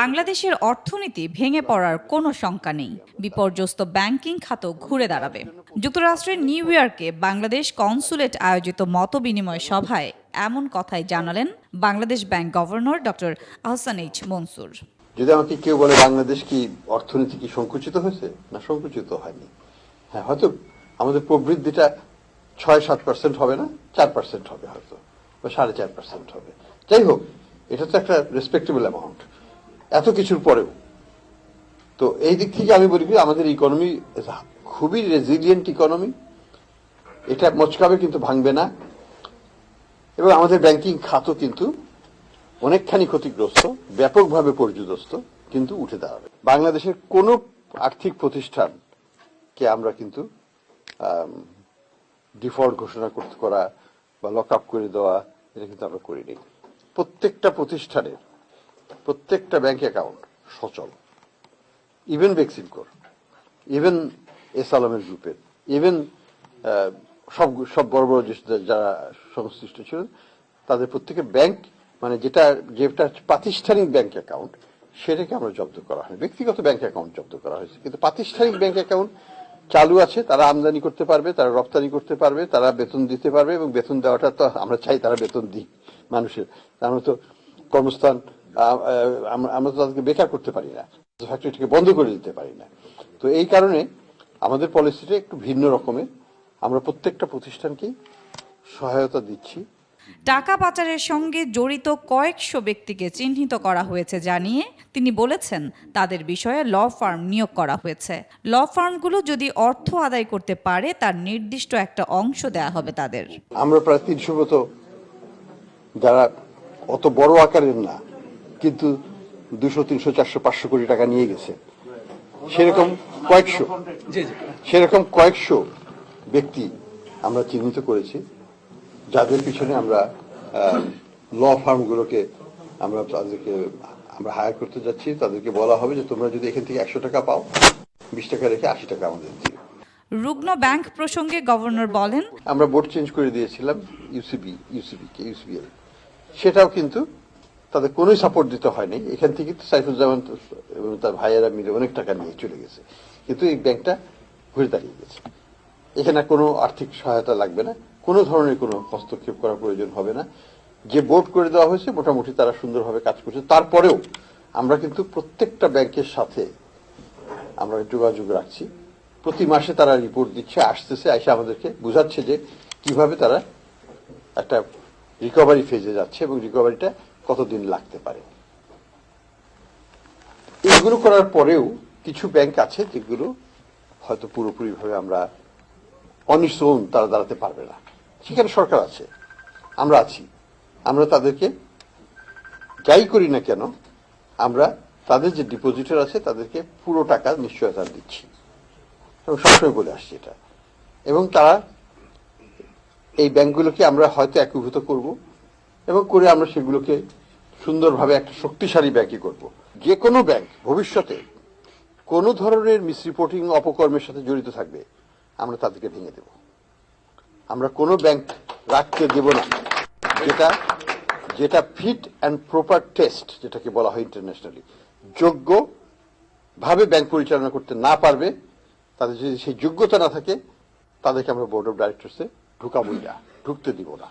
বাংলাদেশের অর্থনীতি ভেঙে পড়ার কোনো শঙ্কা নেই। বিপর্যস্ত ব্যাংকিং খাত ঘুরে দাঁড়াবে। যুক্তরাষ্ট্রের নিউ ইয়র্কে বাংলাদেশ কনসুলেট আয়োজিত মতবিনিময় সভায় এমন কথাই জানালেন Bangladesh bank governor doctor Ahsan H Mansur. যদি আমাকে কেউ বলে বাংলাদেশ কি অর্থনীতি কি সংকুচিত হয়েছে? না সংকুচিত হয়নি। হ্যাঁ হয়তো আমাদের প্রবৃদ্ধিটা ছয় সাত পার্সেন্ট হবে না চার পার্সেন্ট হবে হয়তো বা সাড়ে চার পার্সেন্ট হবে। যাই হোক এটা তো একটা রেসপেক্টেবল অ্যামাউন্ট এত কিছুর পরেও। তো এই দিক থেকে আমি বলি আমাদের ইকোনমি খুবই রেজিলিয়েন্ট ইকোনমি এটা মচকাবে কিন্তু ভাঙবে না। এবং আমাদের ব্যাংকিং খাতও কিন্তু অনেকখানি ক্ষতিগ্রস্ত, ব্যাপকভাবে পর্যুদস্ত, কিন্তু উঠে দাঁড়াবে। বাংলাদেশের কোন আর্থিক প্রতিষ্ঠানকে আমরা কিন্তু ডিফল্ট ঘোষণা করতে করা বা লক আপ করে দেওয়া, এটা কিন্তু আমরা করিনি। প্রত্যেকটা প্রতিষ্ঠানের, প্রত্যেকটা ব্যাংক অ্যাকাউন্ট সচল। ইভেন বেক্সিমকোর ইভেন এস আলমের গ্রুপের ইভেন সব সব বড় বড় যারা সংশ্লিষ্ট ছিলেন, তাদের প্রত্যেকের ব্যাংক মানে যেটা যেটা প্রাতিষ্ঠানিক ব্যাংক অ্যাকাউন্ট, সেটাকে আমরা জব্দ করা হয়। ব্যক্তিগত ব্যাংক অ্যাকাউন্ট জব্দ করা হয়েছে। কিন্তু প্রাতিষ্ঠানিক ব্যাংক অ্যাকাউন্ট চালু আছে, তারা আমদানি করতে পারবে, তারা রপ্তানি করতে পারবে, তারা বেতন দিতে পারবে এবং বেতন দেওয়াটা তো আমরা চাই তারা বেতন দিক। মানুষের। আমরা তো কর্মস্থান আমরা তো তাদেরকে বেকার করতে পারি না ফ্যাক্টরিটাকে বন্ধ করে দিতে পারি না। তো এই কারণে আমাদের পলিসিটা একটু ভিন্ন রকমের। আমরা প্রত্যেকটা প্রতিষ্ঠানকেই সহায়তা দিচ্ছি। টাকা পাচারের সঙ্গে জড়িত কয়েকশো ব্যক্তিকে চিহ্নিত করা হয়েছে জানিয়ে তিনি বলেছেন তাদের বিষয়ে ল ফার্ম নিয়োগ করা হয়েছে। ল ফার্মগুলো যদি অর্থ আদায় করতে পারে তার নির্দিষ্ট একটা অংশ দেয়া হবে তাদের। আমরা প্রায় তিনশো মতো যারা অত বড় আকারের না কিন্তু দুশো তিনশো চারশো পাঁচশো কোটি টাকা নিয়ে গেছে। সেরকম কয়েকশো সেরকম কয়েকশো ব্যক্তি আমরা চিহ্নিত করেছি যাদের পিছনে আমরা ল ফার্মগুলোকে আমরা তাদেরকে আমরা হায়ার করতে যাচ্ছি। তাদেরকে বলা হবে যে তোমরা যদি এখান থেকে একশো টাকা পাও বিশ টাকা রেখে আশি টাকা আমাদের দিও। রুগ্ন ব্যাংক প্রসঙ্গে গভর্নর বলেন আমরা বোর্ড চেঞ্জ করে দিয়েছিলাম ইউসিবি ইউসিবি কে ইউসিবিএল সেটাও কিন্তু তাদের কোনোই সাপোর্ট দিতে হয়নি। এখান থেকে তো সাইফুজ্জামান এবং তার ভাইয়েরা মিলে অনেক টাকা নিয়ে চলে গেছে। কিন্তু এই ব্যাংকটা ঘুরে দাঁড়িয়ে গেছে। এখানে কোনো আর্থিক সহায়তা লাগবে না। কোনো ধরনের কোনো হস্তক্ষেপ করার প্রয়োজন হবে না। যে বোর্ড করে দেওয়া হয়েছে, মোটামুটি তারা সুন্দরভাবে কাজ করছে। তারপরেও আমরা কিন্তু প্রত্যেকটা ব্যাংকের সাথে আমরা যোগাযোগ রাখছি। প্রতি মাসে তারা রিপোর্ট দিচ্ছে, আসতেছে, এসে আমাদেরকে বুঝাচ্ছে যে কীভাবে তারা একটা রিকভারি ফেজে যাচ্ছে এবং রিকভারিটা কতদিন লাগতে পারে। এইগুলো করার পরেও কিছু ব্যাংক আছে যেগুলো হয়তো পুরোপুরিভাবে আমরা অনিশ্চন তারা দাঁড়াতে পারবে না। সেখানে সরকার আছে। আমরা আছি। আমরা তাদেরকে যাই করি না কেন, আমরা তাদের যে ডিপোজিটর আছে তাদেরকে পুরো টাকা নিশ্চয়তা দিচ্ছি। এবং সবসময় বলে আসছি এটা। এবং তারা এই ব্যাংকগুলোকে আমরা হয়তো একীভূত করব এবং করে আমরা সেগুলোকে সুন্দরভাবে একটা শক্তিশালী ব্যাংকই করব। যে কোনো ব্যাংক ভবিষ্যতে কোনো ধরনের মিসরিপোর্টিং অপকর্মের সাথে জড়িত থাকবে, আমরা তাদেরকে ভেঙে দেব। আমরা কোনো ব্যাংক রাখতে দেব না। যেটা যেটা ফিট অ্যান্ড প্রপার টেস্ট যেটাকে বলা হয় ইন্টারন্যাশনালি যোগ্য ভাবে ব্যাংক পরিচালনা করতে না পারবে, তাদের যদি সেই যোগ্যতা না থাকে, তাদেরকে আমরা বোর্ড অফ ডাইরেক্টরসে ঢুকাবই না ঢুকতে দিব না।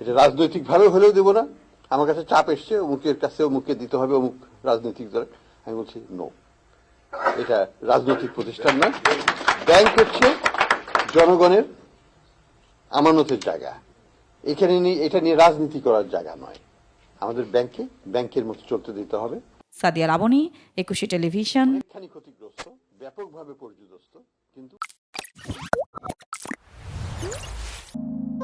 এটা রাজনৈতিক ভাবে হলেও দেব না। আমার কাছে চাপ এসছে অমুকের কাছে অমুককে দিতে হবে অমুক রাজনৈতিক দলে। আমি বলছি নো এটা রাজনৈতিক প্রতিষ্ঠান নয় ব্যাংক হচ্ছে জনগণের আমানতের জায়গা। এখানে নিয়ে এটা নিয়ে রাজনীতি করার জায়গা নয়। আমাদের ব্যাংকে ব্যাংকের মতো চলতে দিতে হবে। সাদিয়া লাবণী একুশে টেলিভিশন। ক্ষতিগ্রস্ত ব্যাপকভাবে পর্যুদস্ত কিন্তু あ!